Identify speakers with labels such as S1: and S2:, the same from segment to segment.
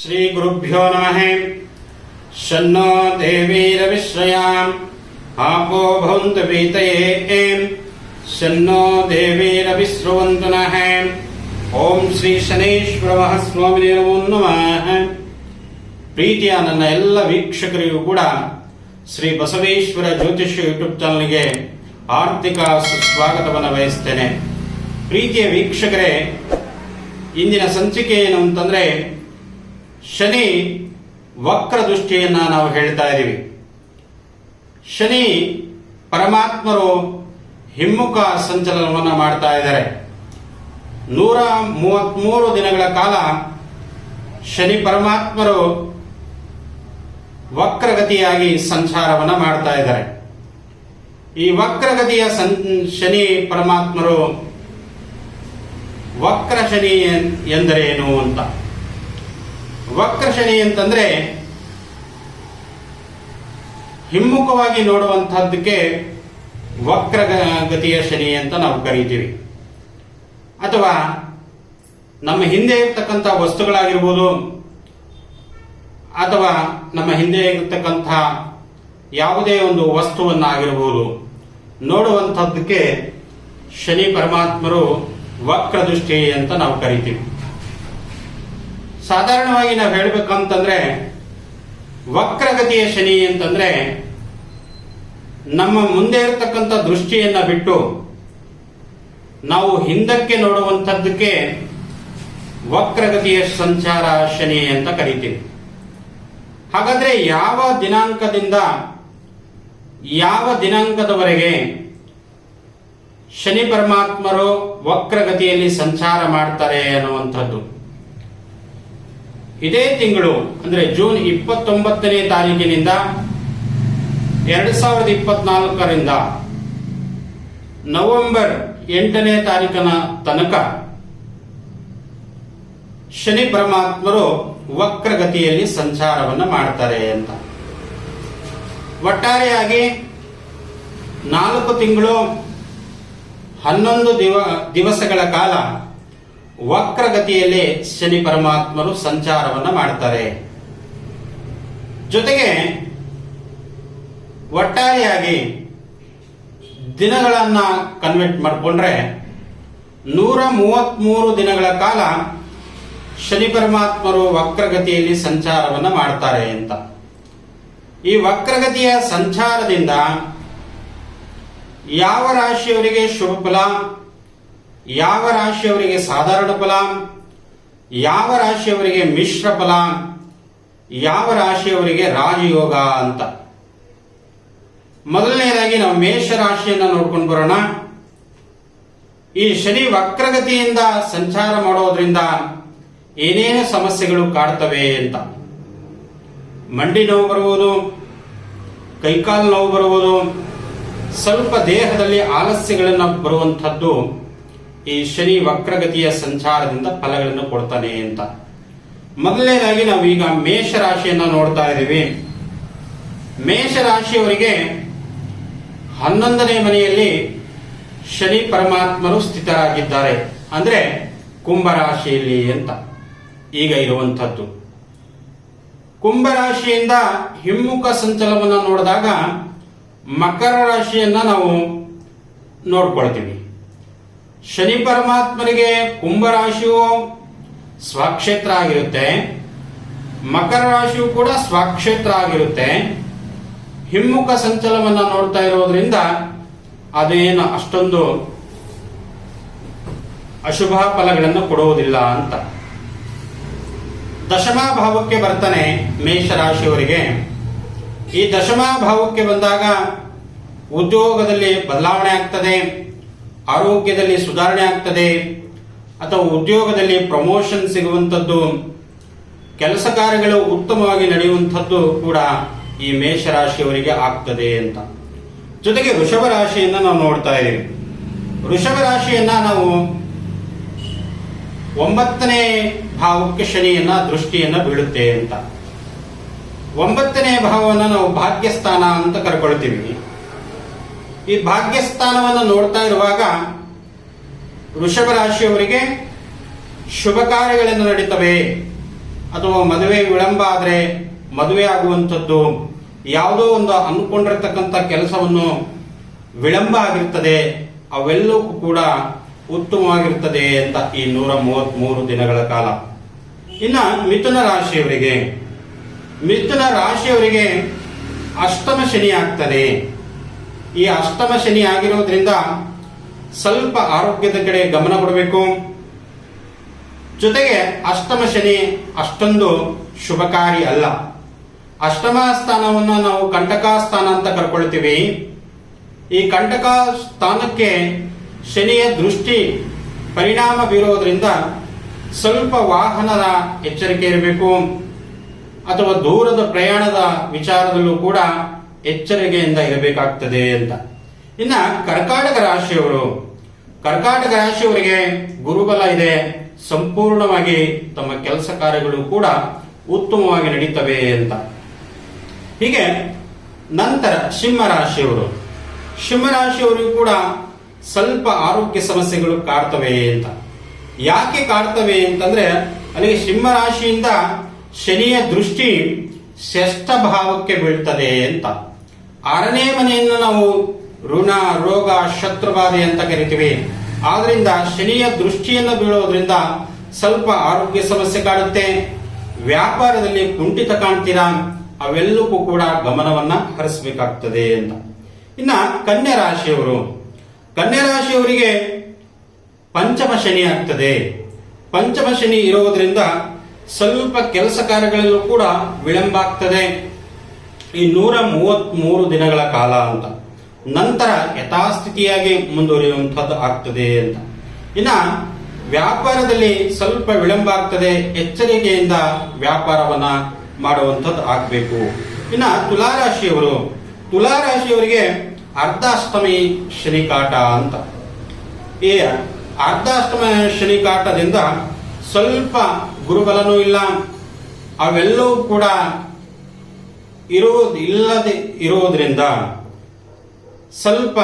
S1: श्रीगुरुभ्यो नमः शन्नो देवीरविश्रयाम् आपो भवन्तु पीतये शन्नो देवीरविश्रुवन्तु नः ಓಂ ಶ್ರೀ ಶನೇಶ್ವರ ಮಹಾಸ್ವಾಮಿನೇ ನಮೋ ನಮಃ ಪ್ರೀತಿಯ ನನ್ನ ಎಲ್ಲ ವೀಕ್ಷಕರಿಗೂ ಕೂಡ ಶ್ರೀ ಬಸವೇಶ್ವರ ಜ್ಯೋತಿಷ್ಯ ಯೂಟ್ಯೂಬ್ ಚಾನಲ್ಗೆ ಆರ್ಥಿಕ ಸುಸ್ವಾಗತವನ್ನು ಬಯಸ್ತೇನೆ ಪ್ರೀತಿಯ ವೀಕ್ಷಕರೇ ಇಂದಿನ ಸಂಚಿಕೆ ಏನು ಅಂತಂದ್ರೆ ಶನಿ ವಕ್ರ ದೃಷ್ಟಿಯನ್ನ ನಾವು ಹೇಳ್ತಾ ಇದ್ದೀವಿ ಶನಿ ಪರಮಾತ್ಮರು ಹಿಮ್ಮುಖ ಸಂಚಲನವನ್ನು ಮಾಡ್ತಾ ಇದ್ದಾರೆ. ನೂರ ಮೂವತ್ಮೂರು ದಿನಗಳ ಕಾಲ ಶನಿ ಪರಮಾತ್ಮರು ವಕ್ರಗತಿಯಾಗಿ ಸಂಚಾರವನ್ನು ಮಾಡ್ತಾ ಇದ್ದಾರೆ. ಈ ವಕ್ರಗತಿಯ ಸಂ, ಶನಿ ಪರಮಾತ್ಮರು ವಕ್ರ ಶನಿ ಎಂದರೇನು ಅಂತ? ವಕ್ರ ಶನಿ ಅಂತಂದ್ರೆ ಹಿಮ್ಮುಖವಾಗಿ ನೋಡುವಂತಹದ್ದಕ್ಕೆ ವಕ್ರ ಗತಿಯ ಶನಿ ಅಂತ ನಾವು ಕರೀತೀವಿ. ಅಥವಾ ನಮ್ಮ ಹಿಂದೆ ಇರ್ತಕ್ಕಂಥ ವಸ್ತುಗಳಾಗಿರ್ಬೋದು, ಅಥವಾ ನಮ್ಮ ಹಿಂದೆ ಇರತಕ್ಕಂಥ ಯಾವುದೇ ಒಂದು ವಸ್ತುವನ್ನಾಗಿರ್ಬೋದು ನೋಡುವಂಥದ್ದಕ್ಕೆ ಶನಿ ಪರಮಾತ್ಮರು ವಕ್ರ ದೃಷ್ಟಿ ಅಂತ ನಾವು ಕರಿತೀವಿ. ಸಾಧಾರಣವಾಗಿ ನಾವು ಹೇಳಬೇಕಂತಂದ್ರೆ ವಕ್ರಗತಿಯ ಶನಿ ಅಂತಂದ್ರೆ ನಮ್ಮ ಮುಂದೆ ಇರತಕ್ಕಂಥ ದೃಷ್ಟಿಯನ್ನ ಬಿಟ್ಟು ನಾವು ಹಿಂದಕ್ಕೆ ನೋಡುವಂಥದ್ದಕ್ಕೆ ವಕ್ರಗತಿಯ ಸಂಚಾರ ಶನಿ ಅಂತ ಕರಿತೀವಿ. ಹಾಗಾದ್ರೆ ಯಾವ ದಿನಾಂಕದಿಂದ ಯಾವ ದಿನಾಂಕದವರೆಗೆ ಶನಿ ಪರಮಾತ್ಮರು ವಕ್ರಗತಿಯಲ್ಲಿ ಸಂಚಾರ ಮಾಡ್ತಾರೆ ಅನ್ನುವಂಥದ್ದು? ಇದೇ ತಿಂಗಳು, ಅಂದ್ರೆ ಜೂನ್ ಇಪ್ಪತ್ತೊಂಬತ್ತನೇ ತಾರೀಕಿನಿಂದ ಎರಡು ಸಾವಿರದ ಇಪ್ಪತ್ನಾಲ್ಕರಿಂದ ನವೆಂಬರ್ ಎಂಟನೇ ತಾರೀಕನ ತನಕ ಶನಿ ಪರಮಾತ್ಮರು ವಕ್ರಗತಿಯಲ್ಲಿ ಸಂಚಾರವನ್ನು ಮಾಡ್ತಾರೆ ಅಂತ. ಒಟ್ಟಾರೆಯಾಗಿ ನಾಲ್ಕು ತಿಂಗಳು ಹನ್ನೊಂದು ದಿವ, ದಿವಸಗಳ ಕಾಲ ವಕ್ರಗತಿಯಲ್ಲಿ ಶನಿ ಪರಮಾತ್ಮರು ಸಂಚಾರವನ್ನ ಮಾಡ್ತಾರೆ. ಜೊತೆಗೆ ಒಟ್ಟಾರೆಯಾಗಿ ದಿನಗಳನ್ನ ಕನ್ವರ್ಟ್ ಮಾಡಿಕೊಂಡ್ರೆ ನೂರ ಮೂವತ್ಮೂರು ದಿನಗಳ ಕಾಲ ಶನಿ ಪರಮಾತ್ಮರು ವಕ್ರಗತಿಯಲ್ಲಿ ಸಂಚಾರವನ್ನ ಮಾಡ್ತಾರೆ ಅಂತ. ಈ ವಕ್ರಗತಿಯ ಸಂಚಾರದಿಂದ ಯಾವ ರಾಶಿಯವರಿಗೆ ಶುಭ ಫಲ ಯಾವ ರಾಶಿಯವರಿಗೆ ಸಾಧಾರಣ ಫಲ, ಯಾವ ರಾಶಿಯವರಿಗೆ ಮಿಶ್ರ ಫಲ, ಯಾವ ರಾಶಿಯವರಿಗೆ ರಾಜಯೋಗ ಅಂತ. ಮೊದಲನೆಯದಾಗಿ ನಾವು ಮೇಷ ರಾಶಿಯನ್ನು ನೋಡ್ಕೊಂಡು ಬರೋಣ. ಈ ಶನಿ ವಕ್ರಗತಿಯಿಂದ ಸಂಚಾರ ಮಾಡೋದ್ರಿಂದ ಏನೇನು ಸಮಸ್ಯೆಗಳು ಕಾಡ್ತವೆ ಅಂತ. ಮಂಡಿ ನೋವು ಬರುವುದು ಕೈಕಾಲು ನೋವು ಬರುವುದು ಸ್ವಲ್ಪ ದೇಹದಲ್ಲಿ ಆಲಸ್ಯಗಳನ್ನು ಬರುವಂಥದ್ದು ಈ ಶನಿ ವಕ್ರಗತಿಯ ಸಂಚಾರದಿಂದ ಫಲಗಳನ್ನು ಕೊಡ್ತಾನೆ ಅಂತ. ಮೊದಲನೇದಾಗಿ ನಾವು ಈಗ ಮೇಷ ರಾಶಿಯನ್ನ ನೋಡ್ತಾ ಇದ್ದೀವಿ. ಮೇಷ ರಾಶಿಯವರಿಗೆ ಹನ್ನೊಂದನೇ ಮನೆಯಲ್ಲಿ ಶನಿ ಪರಮಾತ್ಮರು ಸ್ಥಿತರಾಗಿದ್ದಾರೆ. ಅಂದ್ರೆ ಕುಂಭರಾಶಿಯಲ್ಲಿ ಅಂತ. ಈಗ ಇರುವಂಥದ್ದು. ಕುಂಭರಾಶಿಯಿಂದ ಹಿಮ್ಮುಖ ಸಂಚಲವನ್ನು ನೋಡಿದಾಗ ಮಕರ ರಾಶಿಯನ್ನ ನಾವು ನೋಡ್ಕೊಳ್ತೀವಿ. ಶನಿ ಪರಮಾತ್ಮನಿಗೆ ಕುಂಭರಾಶಿಯು ಸ್ವಕ್ಷೇತ್ರ ಆಗಿರುತ್ತೆ. ಮಕರ ರಾಶಿಯು ಕೂಡ ಸ್ವಕ್ಷೇತ್ರ ಆಗಿರುತ್ತೆ. ಹಿಮ್ಮುಖ ಸಂಚಲವನ್ನು ನೋಡ್ತಾ ಇರೋದ್ರಿಂದ ಅದೇನು ಅಷ್ಟೊಂದು ಅಶುಭ ಫಲಗಳನ್ನು ಕೊಡುವುದಿಲ್ಲ ಅಂತ. ದಶಮಾ ಭಾವಕ್ಕೆ ಬರ್ತಾನೆ ಮೇಷ ರಾಶಿಯವರಿಗೆ. ಈ ದಶಮಾ ಭಾವಕ್ಕೆ ಬಂದಾಗ ಉದ್ಯೋಗದಲ್ಲಿ ಬದಲಾವಣೆ ಆಗ್ತದೆ. ಆರೋಗ್ಯದಲ್ಲಿ ಸುಧಾರಣೆ ಆಗ್ತದೆ, ಅಥವಾ ಉದ್ಯೋಗದಲ್ಲಿ ಪ್ರಮೋಷನ್ ಸಿಗುವಂಥದ್ದು, ಕೆಲಸ ಕಾರ್ಯಗಳು ಉತ್ತಮವಾಗಿ ನಡೆಯುವಂಥದ್ದು ಕೂಡ ಈ ಮೇಷ ರಾಶಿಯವರಿಗೆ ಆಗ್ತದೆ ಅಂತ. ಜೊತೆಗೆ ವೃಷಭ ರಾಶಿಯನ್ನು ನಾವು ನೋಡ್ತಾ ಇದ್ದೀವಿ. ವೃಷಭ ರಾಶಿಯನ್ನ ನಾವು ಒಂಬತ್ತನೇ ಭಾವಕ್ಕೆ ಶನಿಯನ್ನ ದೃಷ್ಟಿಯನ್ನ ಬೀಳುತ್ತೆ ಅಂತ. ಒಂಬತ್ತನೇ ಭಾವವನ್ನು ನಾವು ಭಾಗ್ಯಸ್ಥಾನ ಅಂತ ಕರ್ಕೊಳ್ತೀವಿ. ಈ ಭಾಗ್ಯಸ್ಥಾನವನ್ನು ನೋಡ್ತಾ ಇರುವಾಗ ವೃಷಭ ರಾಶಿಯವರಿಗೆ ಶುಭ ಕಾರ್ಯಗಳನ್ನು ನಡೀತವೆ. ಅಥವಾ ಮದುವೆ ವಿಳಂಬ ಆದರೆ ಮದುವೆ ಆಗುವಂಥದ್ದು ಯಾವುದೋ ಒಂದು ಅಂದ್ಕೊಂಡಿರ್ತಕ್ಕಂಥ ಕೆಲಸವನ್ನು ವಿಳಂಬ ಆಗಿರ್ತದೆ. ಅವೆಲ್ಲವೂ ಕೂಡ ಉತ್ತಮವಾಗಿರ್ತದೆ ಅಂತ ಈ ನೂರ ಮೂವತ್ಮೂರು ದಿನಗಳ ಕಾಲ. ಇನ್ನ ಮಿಥುನ ರಾಶಿಯವರಿಗೆ ಮಿಥುನ ರಾಶಿಯವರಿಗೆ ಅಷ್ಟಮ ಶನಿ ಆಗ್ತದೆ. ಈ ಅಷ್ಟಮ ಶನಿ ಆಗಿರೋದ್ರಿಂದ ಸ್ವಲ್ಪ ಆರೋಗ್ಯದ ಕಡೆ ಗಮನ ಕೊಡಬೇಕು. ಜೊತೆಗೆ ಅಷ್ಟಮ ಶನಿ ಅಷ್ಟೊಂದು ಶುಭಕಾರಿ ಅಲ್ಲ. ಅಷ್ಟಮ ಸ್ಥಾನವನ್ನು ನಾವು ಕಂಟಕ ಸ್ಥಾನ ಅಂತ ಕರ್ಕೊಳ್ತೀವಿ. ಈ ಕಂಟಕ ಸ್ಥಾನಕ್ಕೆ ಶನಿಯ ದೃಷ್ಟಿ ಪರಿಣಾಮ ಬೀರೋದ್ರಿಂದ ಸ್ವಲ್ಪ ವಾಹನದ ಎಚ್ಚರಿಕೆ ಇರಬೇಕು. ಅಥವಾ ದೂರದ ಪ್ರಯಾಣದ ವಿಚಾರದಲ್ಲೂ ಕೂಡ ಎಚ್ಚರಿಕೆಯಿಂದ ಇರಬೇಕಾಗ್ತದೆ ಅಂತ. ಇನ್ನ ಕರ್ಕಾಟಕ ರಾಶಿಯವರು, ಕರ್ಕಾಟಕ ರಾಶಿಯವರಿಗೆ ಗುರುಬಲ ಇದೆ, ಸಂಪೂರ್ಣವಾಗಿ ತಮ್ಮ ಕೆಲಸ ಕಾರ್ಯಗಳು ಕೂಡ ಉತ್ತಮವಾಗಿ ನಡೀತವೆ ಅಂತ. ಹೀಗೆ ನಂತರ ಸಿಂಹ ರಾಶಿಯವರು, ಸಿಂಹ ರಾಶಿಯವರಿಗೂ ಕೂಡ ಸ್ವಲ್ಪ ಆರೋಗ್ಯ ಸಮಸ್ಯೆಗಳು ಕಾಡ್ತವೆ ಅಂತ. ಯಾಕೆ ಕಾಡ್ತವೆ ಅಂತಂದ್ರೆ ಅಲ್ಲಿಗೆ ಸಿಂಹ ರಾಶಿಯಿಂದ ಶನಿಯ ದೃಷ್ಟಿ ಶ್ರೇಷ್ಠ ಭಾವಕ್ಕೆ ಬೀಳ್ತದೆ ಅಂತ. ಆರನೇ ಮನೆಯನ್ನು ನಾವು ಋಣ, ರೋಗ, ಶತ್ರುಬಾಧೆ ಅಂತ ಕರಿತೀವಿ. ಆದ್ರಿಂದ ಶನಿಯ ದೃಷ್ಟಿಯನ್ನು ಬೀಳೋದ್ರಿಂದ ಸ್ವಲ್ಪ ಆರೋಗ್ಯ ಸಮಸ್ಯೆ ಕಾಡುತ್ತೆ. ವ್ಯಾಪಾರದಲ್ಲಿ ಕುಂಠಿತ ಕಾಣ್ತೀರಾ? ಅವೆಲ್ಲಕ್ಕೂ ಕೂಡ ಗಮನವನ್ನ ಹರಿಸಬೇಕಾಗ್ತದೆ ಅಂತ. ಇನ್ನ ಕನ್ಯಾ ರಾಶಿಯವರು. ಕನ್ಯಾ ರಾಶಿಯವರಿಗೆ ಪಂಚಮ ಶನಿ ಆಗ್ತದೆ. ಪಂಚಮ ಶನಿ ಇರೋದ್ರಿಂದ ಸ್ವಲ್ಪ ಕೆಲಸ ಕಾರ್ಯಗಳಲ್ಲೂ ಕೂಡ ವಿಳಂಬ ಆಗ್ತದೆ. ಈ ನೂರ ಮೂವತ್ತ್ ಮೂರು ದಿನಗಳ ಕಾಲ ಅಂತ. ನಂತರ ಯಥಾಸ್ಥಿತಿಯಾಗಿ ಮುಂದುವರಿಯುವಂಥದ್ದು ಆಗ್ತದೆ ಅಂತ. ಇನ್ನ ವ್ಯಾಪಾರದಲ್ಲಿ ಸ್ವಲ್ಪ ವಿಳಂಬ ಆಗ್ತದೆ, ಎಚ್ಚರಿಕೆಯಿಂದ ವ್ಯಾಪಾರವನ್ನ ಮಾಡುವಂಥದ್ದು ಆಗ್ಬೇಕು. ಇನ್ನ ತುಲಾರಾಶಿಯವರು, ತುಲಾರಾಶಿಯವರಿಗೆ ಅರ್ಧಾಷ್ಟಮಿ ಶನಿಕಾಟ ಅಂತ. ಈ ಅರ್ಧಾಷ್ಟಮ ಶನಿಕಾಟದಿಂದ ಸ್ವಲ್ಪ ಗುರುಬಲನೂ ಇಲ್ಲ, ಅವೆಲ್ಲವೂ ಕೂಡ ಇರೋದು ಇಲ್ಲದೆ ಇರೋದ್ರಿಂದ ಸ್ವಲ್ಪ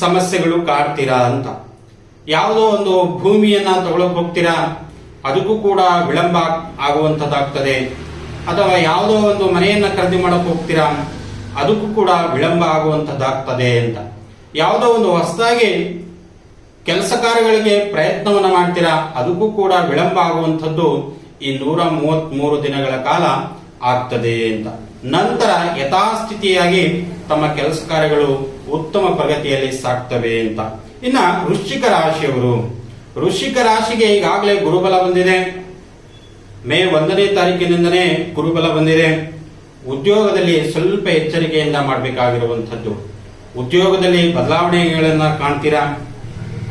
S1: ಸಮಸ್ಯೆಗಳು ಕಾಡ್ತೀರಾ ಅಂತ. ಯಾವುದೋ ಒಂದು ಭೂಮಿಯನ್ನ ತಗೊಳಕ್ ಹೋಗ್ತೀರಾ? ಅದಕ್ಕೂ ಕೂಡ ವಿಳಂಬ ಆಗುವಂಥದ್ದಾಗ್ತದೆ. ಅಥವಾ ಯಾವುದೋ ಒಂದು ಮನೆಯನ್ನ ಖರೀದಿ ಮಾಡಕ್ ಹೋಗ್ತೀರಾ? ಅದಕ್ಕೂ ಕೂಡ ವಿಳಂಬ ಆಗುವಂಥದ್ದಾಗ್ತದೆ ಅಂತ. ಯಾವುದೋ ಒಂದು ಹೊಸದಾಗಿ ಕೆಲಸ ಕಾರ್ಯಗಳಿಗೆ ಪ್ರಯತ್ನವನ್ನ ಮಾಡ್ತೀರಾ? ಅದಕ್ಕೂ ಕೂಡ ವಿಳಂಬ ಆಗುವಂಥದ್ದು ಈ ನೂರ ಮೂವತ್ತ್ ಮೂರು ದಿನಗಳ ಕಾಲ ಆಗ್ತದೆ ಅಂತ. ನಂತರ ಯಥಾಸ್ಥಿತಿಯಾಗಿ ತಮ್ಮ ಕೆಲಸ ಕಾರ್ಯಗಳು ಉತ್ತಮ ಪ್ರಗತಿಯಲ್ಲಿ ಸಾಗ್ತವೆ ಅಂತ. ಇನ್ನ ವೃಶ್ಚಿಕ ರಾಶಿಯವರು, ವೃಶ್ಚಿಕ ರಾಶಿಗೆ ಈಗಾಗಲೇ ಗುರುಬಲ ಬಂದಿದೆ. ಮೇ ಒಂದನೇ ತಾರೀಕಿನಿಂದನೇ ಗುರುಬಲ ಬಂದಿದೆ. ಉದ್ಯೋಗದಲ್ಲಿ ಸ್ವಲ್ಪ ಎಚ್ಚರಿಕೆಯಿಂದ ಮಾಡಬೇಕಾಗಿರುವಂಥದ್ದು. ಉದ್ಯೋಗದಲ್ಲಿ ಬದಲಾವಣೆಗಳನ್ನ ಕಾಣ್ತೀರಾ?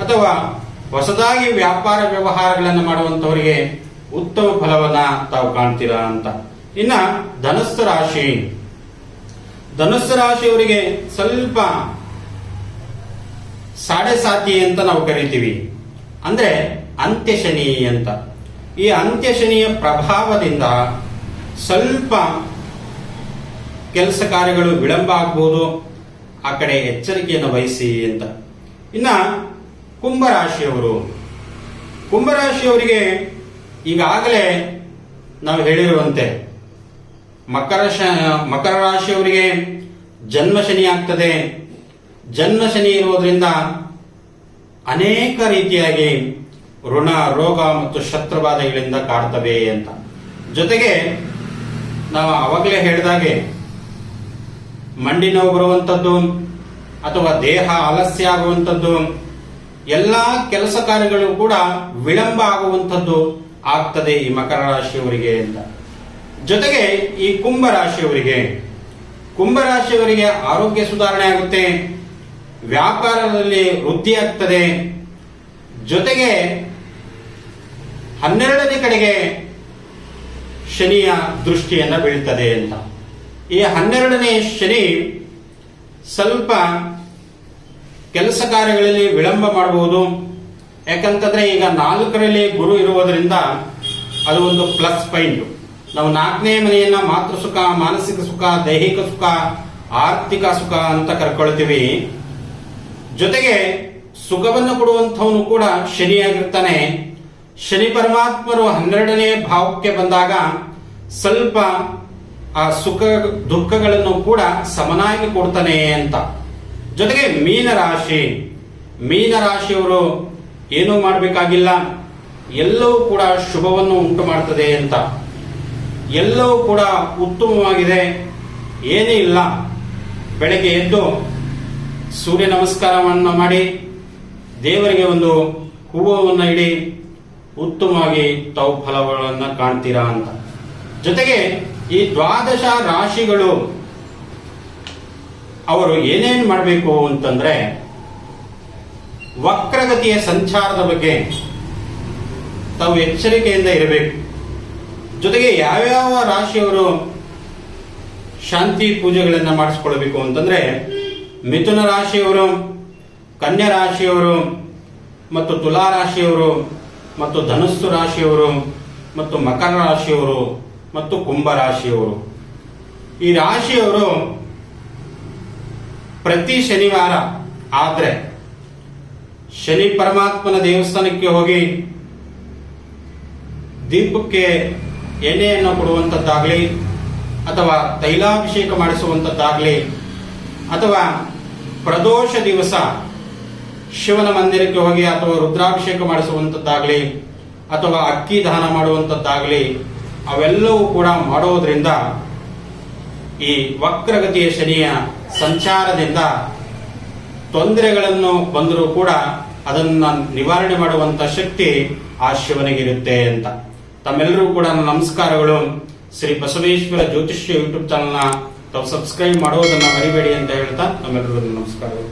S1: ಅಥವಾ ಹೊಸದಾಗಿ ವ್ಯಾಪಾರ ವ್ಯವಹಾರಗಳನ್ನು ಮಾಡುವಂತವರಿಗೆ ಉತ್ತಮ ಫಲವನ್ನ ತಾವು ಕಾಣ್ತೀರಾ ಅಂತ. ಇನ್ನ ಧನಸ್ಸು ರಾಶಿ. ಧನಸ್ಸು ರಾಶಿಯವರಿಗೆ ಸ್ವಲ್ಪ ಸಾಡೆ ಸಾತಿ ಅಂತ ನಾವು ಕರಿತೀವಿ. ಅಂದ್ರೆ ಅಂತ್ಯಶನಿ ಅಂತ. ಈ ಅಂತ್ಯಶನಿಯ ಪ್ರಭಾವದಿಂದ ಸ್ವಲ್ಪ ಕೆಲಸ ಕಾರ್ಯಗಳು ವಿಳಂಬ ಆಗ್ಬೋದು. ಆ ಕಡೆ ಎಚ್ಚರಿಕೆಯನ್ನು ವಹಿಸಿ ಅಂತ. ಇನ್ನ ಕುಂಭರಾಶಿಯವರು ಕುಂಭರಾಶಿಯವರಿಗೆ ಈಗಾಗಲೇ ನಾವು ಹೇಳಿರುವಂತೆ ಮಕರ ಶ, ಮಕರ ರಾಶಿಯವರಿಗೆ ಜನ್ಮ ಶನಿ ಆಗ್ತದೆ. ಜನ್ಮ ಶನಿ ಇರುವುದರಿಂದ ಅನೇಕ ರೀತಿಯಾಗಿ ಋಣ, ರೋಗ ಮತ್ತು ಶತ್ರುಬಾಧೆಗಳಿಂದ ಕಾಡ್ತವೆ ಅಂತ. ಜೊತೆಗೆ ನಾವು ಅವಾಗಲೇ ಹೇಳಿದಾಗೆ ಮಂಡಿ ನೋವು ಬರುವಂಥದ್ದು ಅಥವಾ ದೇಹ ಆಲಸ್ಯ ಆಗುವಂಥದ್ದು, ಎಲ್ಲ ಕೆಲಸ ಕಾರ್ಯಗಳು ಕೂಡ ವಿಳಂಬ ಆಗುವಂಥದ್ದು ಆಗ್ತದೆ ಈ ಮಕರ ರಾಶಿಯವರಿಗೆ ಅಂತ. ಜೊತೆಗೆ ಈ ಕುಂಭ ರಾಶಿಯವರಿಗೆ ಕುಂಭ ರಾಶಿಯವರಿಗೆ ಆರೋಗ್ಯ ಸುಧಾರಣೆ ಆಗುತ್ತೆ, ವ್ಯಾಪಾರದಲ್ಲಿ ವೃದ್ಧಿ ಆಗ್ತದೆ. ಜೊತೆಗೆ ಹನ್ನೆರಡನೇ ಕಡೆಗೆ ಶನಿಯ ದೃಷ್ಟಿಯನ್ನ ಬೀಳ್ತದೆ ಅಂತ. ಈ ಹನ್ನೆರಡನೇ ಶನಿ ಸ್ವಲ್ಪ ಕೆಲಸ ಕಾರ್ಯಗಳಲ್ಲಿ ವಿಳಂಬ ಮಾಡಬಹುದು ಯಾಕಂತಂದ್ರೆ ಈಗ ನಾಲ್ಕರಲ್ಲಿ ಗುರು ಇರುವುದರಿಂದ ಅದು ಒಂದು ಪ್ಲಸ್ ಪಾಯಿಂಟ್. ನಾವು ನಾಲ್ಕನೇ ಮನೆಯನ್ನ ಮಾತೃ ಸುಖ, ಮಾನಸಿಕ ಸುಖ, ದೈಹಿಕ ಸುಖ, ಆರ್ಥಿಕ ಸುಖ ಅಂತ ಕರ್ಕೊಳ್ತೀವಿ. ಜೊತೆಗೆ ಸುಖವನ್ನು ಕೊಡುವಂಥವನು ಕೂಡ ಶನಿಯಾಗಿರ್ತಾನೆ. ಶನಿ ಪರಮಾತ್ಮರು ಹನ್ನೆರಡನೇ ಭಾವಕ್ಕೆ ಬಂದಾಗ ಸ್ವಲ್ಪ, ಆ, ಸುಖ, ದುಃಖಗಳನ್ನು ಕೂಡ ಸಮನಾಗಿ ಕೊಡ್ತಾನೆ ಅಂತ. ಜೊತೆಗೆ ಮೀನರಾಶಿ ಮೀನರಾಶಿಯವರು ಏನೂ ಮಾಡಬೇಕಾಗಿಲ್ಲ. ಎಲ್ಲವೂ ಕೂಡ ಶುಭವನ್ನು ಉಂಟು ಮಾಡ್ತದೆ ಅಂತ. ಎಲ್ಲವೂ ಕೂಡ ಉತ್ತಮವಾಗಿದೆ. ಏನೇ ಇಲ್ಲ. ಬೆಳಗ್ಗೆ ಎದ್ದು ಸೂರ್ಯ ನಮಸ್ಕಾರವನ್ನು ಮಾಡಿ, ದೇವರಿಗೆ ಒಂದು ಹೂವನ್ನು ಇಡಿ, ಉತ್ತಮವಾಗಿ ತಾವು ಫಲಗಳನ್ನು ಕಾಣ್ತೀರಾ ಅಂತ. ಜೊತೆಗೆ ಈ ದ್ವಾದಶ ರಾಶಿಗಳು ಅವರು ಏನೇನು ಮಾಡಬೇಕು ಅಂತಂದ್ರೆ, ವಕ್ರಗತಿಯ ಸಂಚಾರದ ಬಗ್ಗೆ ತಾವು ಎಚ್ಚರಿಕೆಯಿಂದ ಇರಬೇಕು. ಜೊತೆಗೆ ಯಾವ್ಯಾವ ರಾಶಿಯವರು ಶಾಂತಿ ಪೂಜೆಗಳನ್ನು ಮಾಡಿಸ್ಕೊಳ್ಬೇಕು ಅಂತಂದ್ರೆ, ಮಿಥುನ ರಾಶಿಯವರು, ಕನ್ಯಾ ರಾಶಿಯವರು, ಮತ್ತು ತುಲಾ ರಾಶಿಯವರು, ಮತ್ತು ಧನುಸ್ಸು ರಾಶಿಯವರು, ಮತ್ತು ಮಕರ ರಾಶಿಯವರು, ಮತ್ತು ಕುಂಭ ರಾಶಿಯವರು. ಈ ರಾಶಿಯವರು ಪ್ರತಿ ಶನಿವಾರ ಆದ್ರೆ ಶನಿ ಪರಮಾತ್ಮನ ದೇವಸ್ಥಾನಕ್ಕೆ ಹೋಗಿ ದೀಪಕ್ಕೆ ಎಣ್ಣೆಯನ್ನು ಕೊಡುವಂಥದ್ದಾಗಲಿ ಅಥವಾ ತೈಲಾಭಿಷೇಕ ಮಾಡಿಸುವಂಥದ್ದಾಗಲಿ ಅಥವಾ ಪ್ರದೋಷ ದಿವಸ ಶಿವನ ಮಂದಿರಕ್ಕೆ ಹೋಗಿ ಅಥವಾ ರುದ್ರಾಭಿಷೇಕ ಮಾಡಿಸುವಂಥದ್ದಾಗಲಿ ಅಥವಾ ಅಕ್ಕಿ ದಾನ ಮಾಡುವಂಥದ್ದಾಗಲಿ ಅವೆಲ್ಲವೂ ಕೂಡ ಮಾಡೋದ್ರಿಂದ ಈ ವಕ್ರಗತಿಯ ಶನಿಯ ಸಂಚಾರದಿಂದ ತೊಂದರೆಗಳನ್ನು ಬಂದರೂ ಕೂಡ ಅದನ್ನು ನಿವಾರಣೆ ಮಾಡುವಂಥ ಶಕ್ತಿ ಆ ಶಿವನಿಗಿರುತ್ತೆ ಅಂತ. ತಮ್ಮೆಲ್ಲರೂ ಕೂಡ ನಮಸ್ಕಾರಗಳು. ಶ್ರೀ ಬಸವೇಶ್ವರ ಜ್ಯೋತಿಷ್ಯ ಯೂಟ್ಯೂಬ್ ಚಾನಲ್ನ ತಾವು ಸಬ್ಸ್ಕ್ರೈಬ್ ಮಾಡೋದನ್ನ ಮರಿಬೇಡಿ ಅಂತ ಹೇಳ್ತಾ ತಮ್ಮೆಲ್ಲರಿಗೂ ನಮಸ್ಕಾರಗಳು.